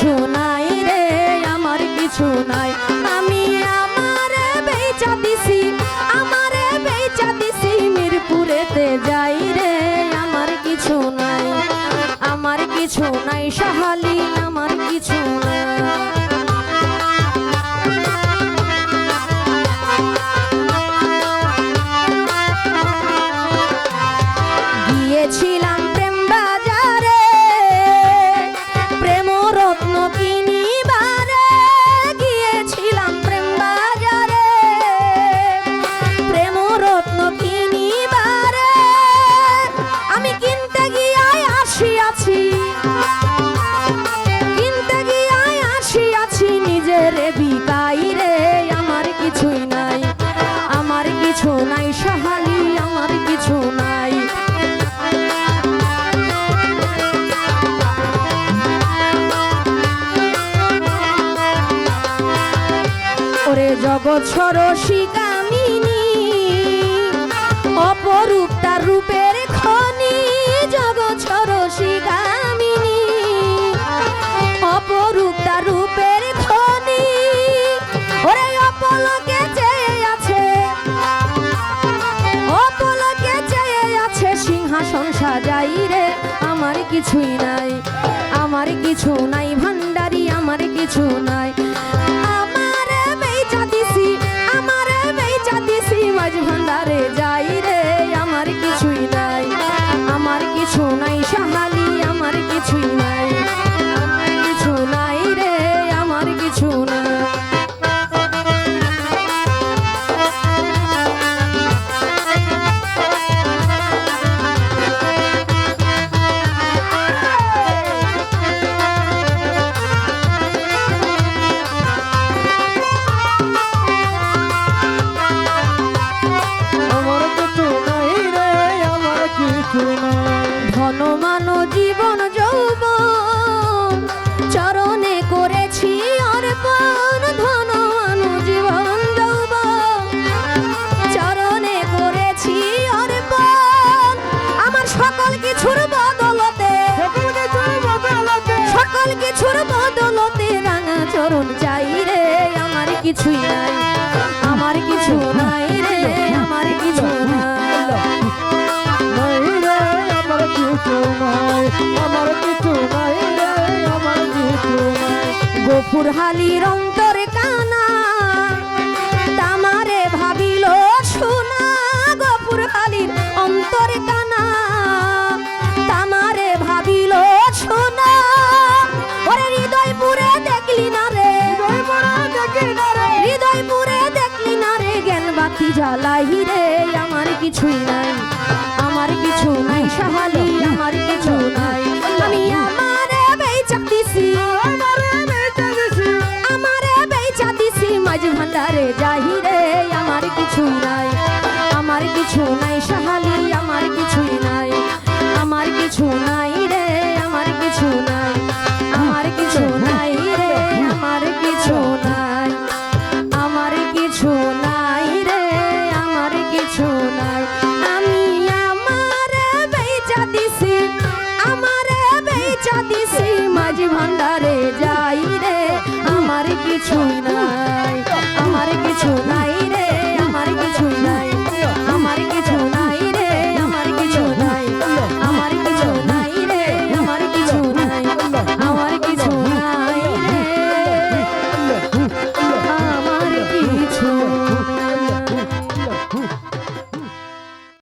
কিছু নাই রে, আমার কিছু নাই। আমি আমারে বেচা দিছি, আমারে বেচা দিছি মিরপুরেতে যাই রে, আমার কিছু নাই। আমার কিছু নাই সাহালি আমার কিছু নাই। জগৎ সরসী অপরূপ তার রূপের খনি জগৎ সরসী কামিনী অপরূপ তার রূপের খনি, ওরে অপলকে চেয়ে আছে, অপলকে চেয়ে আছে সিংহাসন সাজাই রে, আমার কিছুই নাই, আমার কিছু নাই ভান্ডারি আমার কিছু নাই। ভান্ডারে যাই। ধন জীবন, যৌবন। চরণে করেছি অর্পণ, ধন মান জীবন, যৌবন। চরণে করেছি অর্পণ। আমার সকল কিছুর বদলতে, সকল কিছুর বদলতে রাঙা চরণ চাই রে। আমার কিছুই নাই, আমার কিছু নাই। গোপুর হালির অন্তরে কানা। তামারে ভাবিল সোনা গোপুর হালির অন্তরে কানা। তামারে ভাবিল সোনা ওরে হৃদয় পুরে দেখলি না রে। হৃদয় ভরা দেখি না রে। হৃদয় পুরে দেখলি না রে জ্ঞান বাতি জ্বালাই রে। আমার কিছুই নাই আমার কিছু নাই। মাঝ ভান্ডারে রে, আমার কিছুই নাই। আমার কিছু নাই সাহালি আমার কিছুই নাই। আমার কিছু নাই রে, আমার কিছু নাই। আমার কিছু নাই রে, আমার কিছু নাই। আমার কিছু নাই রে, আমার কিছু নাই। আমি আমারে বেচা দিছি, আমারে বেচা দিছি মাঝ ভান্ডারে